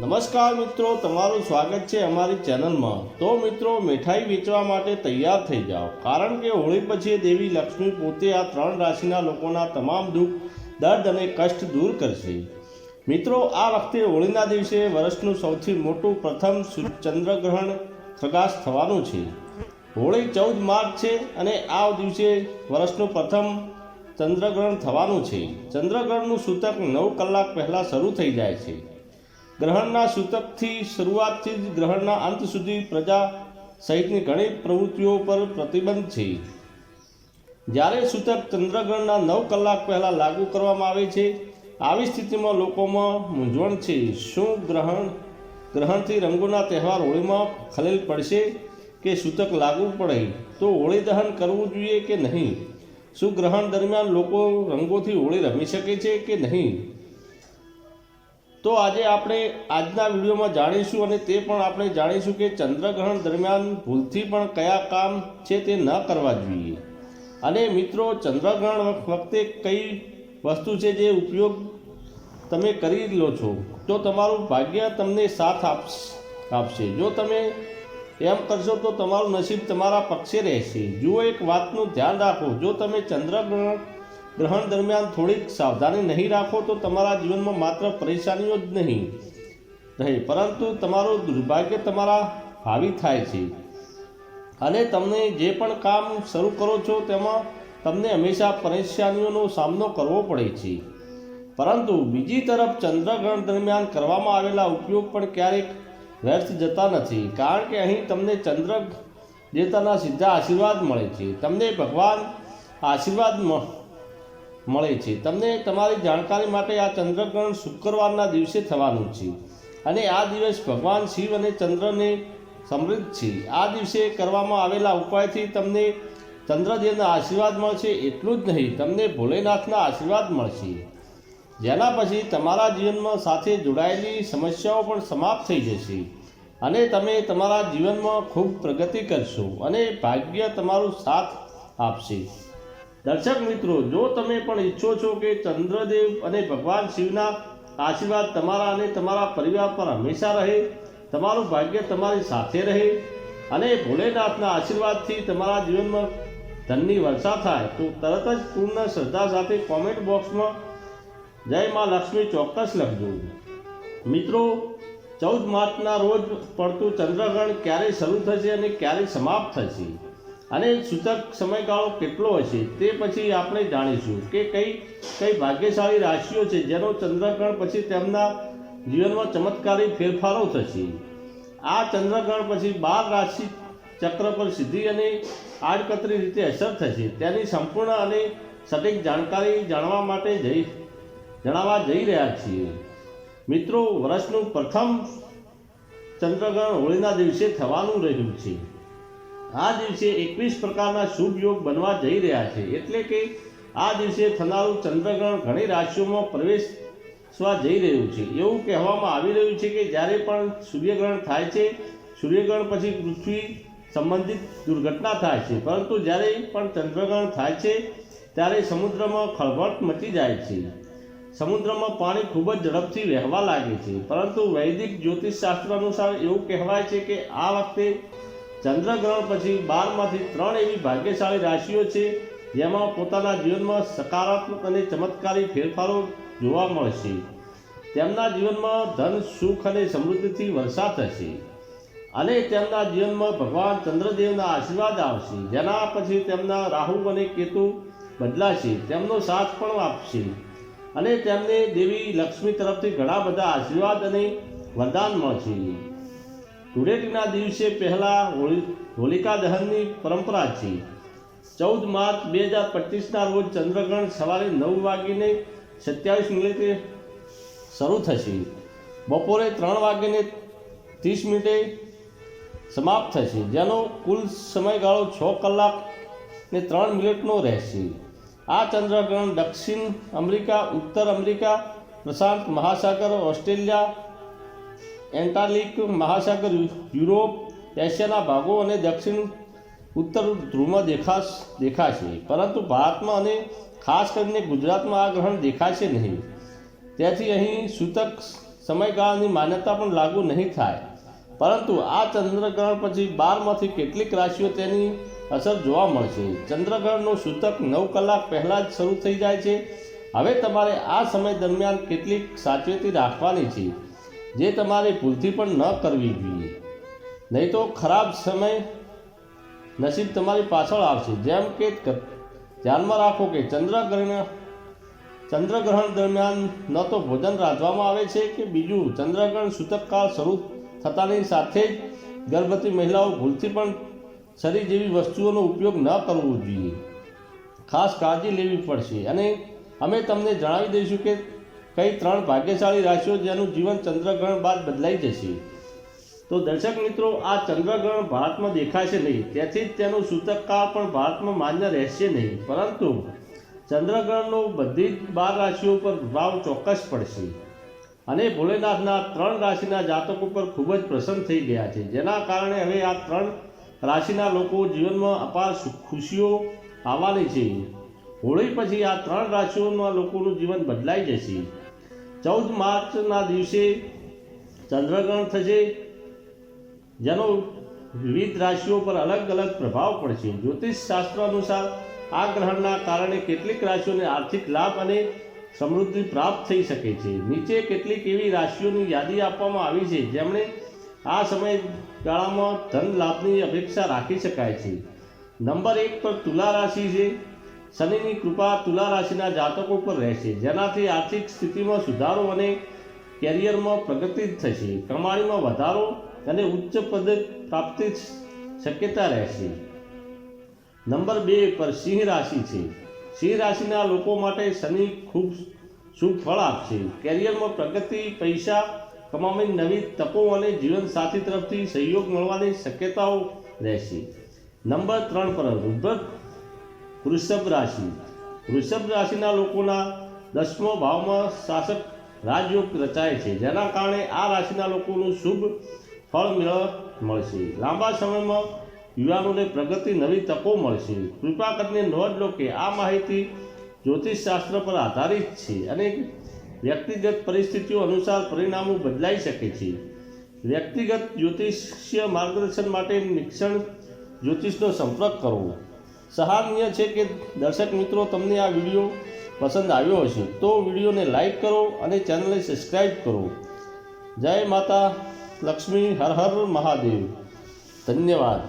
નમસ્કાર મિત્રો, તમારું સ્વાગત છે અમારી ચેનલમાં. તો મિત્રો, મીઠાઈ વેચવા માટે તૈયાર થઈ જાઓ. કારણ કે હોળી પછી દેવી લક્ષ્મી પોતે આ ત્રણ રાશિના લોકોના તમામ દુઃખ, દર્દ અને કષ્ટ દૂર કરશે. મિત્રો, આ વખતે હોળીના દિવસે વર્ષનું સૌથી મોટું પ્રથમ ચંદ્રગ્રહણ પ્રકાશ થવાનું છે. હોળી ચૌદ માર્ચ છે અને આ દિવસે વર્ષનું પ્રથમ ચંદ્રગ્રહણ થવાનું છે. ચંદ્રગ્રહણનું સૂતક નવ કલાક પહેલાં શરૂ થઈ જાય છે. ગ્રહણના સૂતકથી શરૂઆતથી જ ગ્રહણના અંત સુધી પ્રજા સહિતની ઘણી પ્રવૃત્તિઓ પર પ્રતિબંધ છે. જ્યારે સૂતક ચંદ્રગ્રહણના નવ કલાક પહેલાં લાગુ કરવામાં આવે છે, આવી સ્થિતિમાં લોકોમાં મૂંઝવણ છે. શું ગ્રહણ, ગ્રહણથી રંગોના તહેવાર હોળીમાં ખલેલ પડશે કે સૂતક લાગુ પડે? તો હોળી દહન કરવું જોઈએ કે નહીં? શું ગ્રહણ દરમિયાન લોકો રંગોથી હોળી રમી શકે છે કે નહીં? તો આજે આપણે આજના વિડીયોમાં જાણીશું અને તે પણ આપણે જાણીશું કે ચંદ્રગ્રહણ દરમિયાન ભૂલથી પણ કયા કામ છે તે ન કરવા જોઈએ. અને મિત્રો, ચંદ્રગ્રહણ વખતે કઈ વસ્તુ છે જે ઉપયોગ તમે કરી લો છો, તો તમારું ભાગ્ય તમને સાથ આપશ. જો તમે એમ કરશો તો તમારું નસીબ તમારા પક્ષે રહેશે. જુઓ એક વાતનું ધ્યાન રાખો. જો તમે ચંદ્રગ્રહણ ગ્રહણ દરમિયાન થોડીક સાવધાની નહીં રાખો તો તમારા જીવનમાં માત્ર પરેશાનીઓ જ નહીં રહે, પરંતુ તમારું દુર્ભાગ્ય તમારા હાવી થાય છે. અને તમને જે પણ કામ શરૂ કરો છો તેમાં તમને હંમેશા પરેશાનીઓનો સામનો કરવો પડે છે. પરંતુ બીજી તરફ ચંદ્રગ્રહણ દરમિયાન કરવામાં આવેલા ઉપયોગ પણ ક્યારેક વ્યર્થ જતા નથી, કારણ કે અહીં તમને ચંદ્ર દેવતાના સીધા આશીર્વાદ મળે છે. તમને ભગવાન આશીર્વાદ મળે છે. તમને તમારી જાણકારી માટે આ ચંદ્રગ્રહણ શુક્રવારના દિવસે થવાનું છે. અને આ દિવસ ભગવાન શિવ અને ચંદ્રને સમૃદ્ધ છે. આ દિવસે કરવામાં આવેલા ઉપાયથી તમને ચંદ્રદેવના આશીર્વાદ મળશે. એટલું જ નહીં, તમને ભોલેનાથના આશીર્વાદ મળશે. જેના પછી તમારા જીવનમાં સાથે જોડાયેલી સમસ્યાઓ પણ સમાપ્ત થઈ જશે. અને તમે તમારા જીવનમાં ખૂબ પ્રગતિ કરશો અને ભાગ્ય તમારું સાથ આપશે. દર્શક મિત્રો, જો તમે પણ ઈચ્છો છો કે ચંદ્રદેવ અને ભગવાન શિવના આશીર્વાદ તમારા અને તમારા પરિવાર પર હંમેશા રહે, તમારું ભાગ્ય તમારી સાથે રહે અને ભોલેનાથના આશીર્વાદથી તમારા જીવનમાં ધનની વર્ષા થાય, તો તરત જ પૂર્ણ શ્રદ્ધા સાથે કોમેન્ટ બોક્સમાં જય માં લક્ષ્મી ચોક્કસ લખજો. મિત્રો, ચૌદ માર્ચના રોજ પડતું ચંદ્રગ્રહણ ક્યારે શરૂ થશે અને ક્યારે સમાપ્ત થશે? અને સૂચક સમયગાળો કેટલો હશે તે પછી આપણે જાણીશું કે કઈ કઈ ભાગ્યશાળી રાશિઓ છે જેનો ચંદ્રગ્રહણ પછી તેમના જીવનમાં ચમત્કારી ફેરફારો થશે. આ ચંદ્રગ્રહણ પછી બાર રાશિ ચક્ર પર સીધી અને આડકતરી રીતે અસર થશે. તેની સંપૂર્ણ અને સટીક જાણકારી જાણવા માટે જઈ, જણાવવા જઈ રહ્યા છીએ. મિત્રો, વર્ષનું પ્રથમ ચંદ્રગ્રહણ હોળીના દિવસે થવાનું રહ્યું છે. આ દિવસે એકવીસ પ્રકારના શુભ યોગ બનવા જઈ રહ્યા છે. એટલે કે આ દિવસે થનારું ચંદ્રગ્રહણ ઘણી રાશિઓમાં પ્રવેશવા જઈ રહ્યું છે. એવું કહેવામાં આવી રહ્યું છે કે જ્યારે પણ સૂર્યગ્રહણ થાય છે, સૂર્યગ્રહણ પછી પૃથ્વી સંબંધિત દુર્ઘટના થાય છે. પરંતુ જ્યારે પણ ચંદ્રગ્રહણ થાય છે, ત્યારે સમુદ્રમાં ખળભળ મચી જાય છે. સમુદ્રમાં પાણી ખૂબ જ ઝડપથી વહેવા લાગે છે. પરંતુ વૈદિક જ્યોતિષશાસ્ત્ર અનુસાર એવું કહેવાય છે કે આ વખતે ચંદ્રગ્રહણ પછી બારમાંથી ત્રણ એવી ભાગ્યશાળી રાશિઓ છે, જેમાં પોતાના જીવનમાં સકારાત્મક અને ચમત્કારી ફેરફારો જોવા મળશે. તેમના જીવનમાં ધન, સુખ અને સમૃદ્ધિથી વર્ષા થશે. અને તેમના જીવનમાં ભગવાન ચંદ્રદેવના આશીર્વાદ આવશે, જેના પછી તેમના રાહુ અને કેતુ બદલાશે, તેમનો સાથ પણ આપશે. અને તેમને દેવી લક્ષ્મી તરફથી ઘણા બધા આશીર્વાદ અને વરદાન મળશે. ધૂળેટીના દિવસે પહેલાં હોળી હોલિકા દહનની પરંપરા છે. ચૌદ માર્ચ બે હજાર પચીસના રોજ ચંદ્રગ્રહણ સવારે નવ વાગીને સત્યાવીસ મિનિટે શરૂ થશે. બપોરે ત્રણ વાગીને ત્રીસ મિનિટે સમાપ્ત થશે, જેનો કુલ સમયગાળો છ કલાક ને ત્રણ મિનિટનો રહેશે. આ ચંદ્રગ્રહણ દક્ષિણ અમેરિકા, ઉત્તર અમેરિકા, પ્રશાંત મહાસાગર, ઓસ્ટ્રેલિયા એન્ટાર્કટિક મહાસાગર યુરોપ, એશિયાના ભાગો અને દક્ષિણ ઉત્તર ધ્રુવમાં દેખાશ દેખાશે. પરંતુ ભારતમાં અને ખાસ કરીને ગુજરાતમાં આ ગ્રહણ દેખાશે નહીં. તેથી અહીં સૂતક સમયગાળાની માન્યતા પણ લાગુ નહીં થાય. પરંતુ આ ચંદ્રગ્રહણ પછી બારમાંથી કેટલીક રાશિઓ તેની અસર જોવા મળશે. ચંદ્રગ્રહણનું સૂતક નવ કલાક પહેલાં જ શરૂ થઈ જાય છે. હવે તમારે આ સમય દરમિયાન કેટલીક સાચવેતી રાખવાની છે. જે તમારે ભૂલથી પણ ન કરવી જોઈએ. નહીં તો ખરાબ સમય નસીબ તમારી પાછળ આવશે. જેમ કે ધ્યાનમાં રાખો કે ચંદ્રગ્રહણ ચંદ્રગ્રહણ દરમિયાન ન તો ભોજન રાંધવામાં આવે છે કે બીજું ચંદ્રગ્રહણ સૂતકકાળ શરૂ થતાની સાથે જ ગર્ભવતી મહિલાઓ ભૂલથી પણ શરીર જેવી વસ્તુઓનો ઉપયોગ ન કરવો જોઈએ. ખાસ કાળજી લેવી પડશે. અને અમે તમને જણાવી દઈશું કે કઈ ત્રણ ભાગ્યશાળી રાશિઓ જેનું જીવન ચંદ્રગ્રહણ બાદ બદલાઈ જશે? તો દર્શક મિત્રો, આ ચંદ્રગ્રહણ ભારતમાં દેખાશે નહીં. તેથી જ તેનું સૂતકકાળ પણ ભારતમાં માન્ય રહેશે નહીં. પરંતુ ચંદ્રગ્રહણનો બધી જ બાર રાશિઓ પર પ્રભાવ ચોક્કસ પડશે. અને ભોલેનાથના ત્રણ રાશિના જાતકો પર ખૂબ જ પ્રસન્ન થઈ ગયા છે. જેના કારણે હવે આ ત્રણ રાશિના લોકો જીવનમાં અપાર ખુશીઓ આવવાની છે. હોળી પછી આ ત્રણ રાશિઓના લોકોનું જીવન બદલાઈ જશે. ચૌદ માર્ચના દિવસે ચંદ્રગ્રહણ થશે. જેનો વિવિધ રાશિઓ પર અલગ અલગ પ્રભાવ પડશે. જ્યોતિષ શાસ્ત્ર અનુસાર આ ગ્રહણના કારણે કેટલીક રાશિઓને આર્થિક લાભ અને સમૃદ્ધિ પ્રાપ્ત થઈ શકે છે. નીચે કેટલીક એવી રાશિઓની યાદી આપવામાં આવી છે, જેમણે આ સમયગાળામાં ધન લાભની અપેક્ષા રાખી શકાય છે. નંબર એક પર તુલા રાશિ છે. શનિની કૃપા તુલા રાશિના જાતકો પર રહેશે. જેનાથી આર્થિક સ્થિતિમાં સુધારો અને કેરિયરમાં પ્રગતિ થશે. કમાણીમાં વધારો અને ઉચ્ચ પદ પ્રાપ્તિ શક્યતા રહેશે. નંબર બે પર સિંહ રાશિ છે. સિંહ રાશિના લોકો માટે શનિ ખૂબ શુભ ફળ આપશે. કેરિયરમાં પ્રગતિ, પૈસા કમાવાની નવી તકો અને જીવનસાથી તરફથી સહયોગ મળવાની શક્યતાઓ રહેશે. નંબર ત્રણ પર વૃદ્ધ વૃષભ રાશિ. વૃષભ રાશિના લોકોના દસમો ભાવમાં શાસક રાજયોગ રચાય છે. જેના કારણે આ રાશિના લોકોનું શુભ ફળ મેળવ મળશે. લાંબા સમયમાં યુવાનોને પ્રગતિ, નવી તકો મળશે. કૃપા કરીને નોંધ લો કે આ માહિતી જ્યોતિષ શાસ્ત્ર પર આધારિત છે અને વ્યક્તિગત પરિસ્થિતિઓ અનુસાર પરિણામો બદલાઈ શકે છે. વ્યક્તિગત જ્યોતિષીય માર્ગદર્શન માટે નિક્ષણ જ્યોતિષનો સંપર્ક કરવો. સહારનીય છે કે દર્શક મિત્રો, તમને આ વીડિયો પસંદ આવ્યો હશે, તો વિડીયોને લાઈક કરો અને ચેનલને સબસ્ક્રાઈબ કરો. જય માતા લક્ષ્મી, હર હર મહાદેવ. ધન્યવાદ.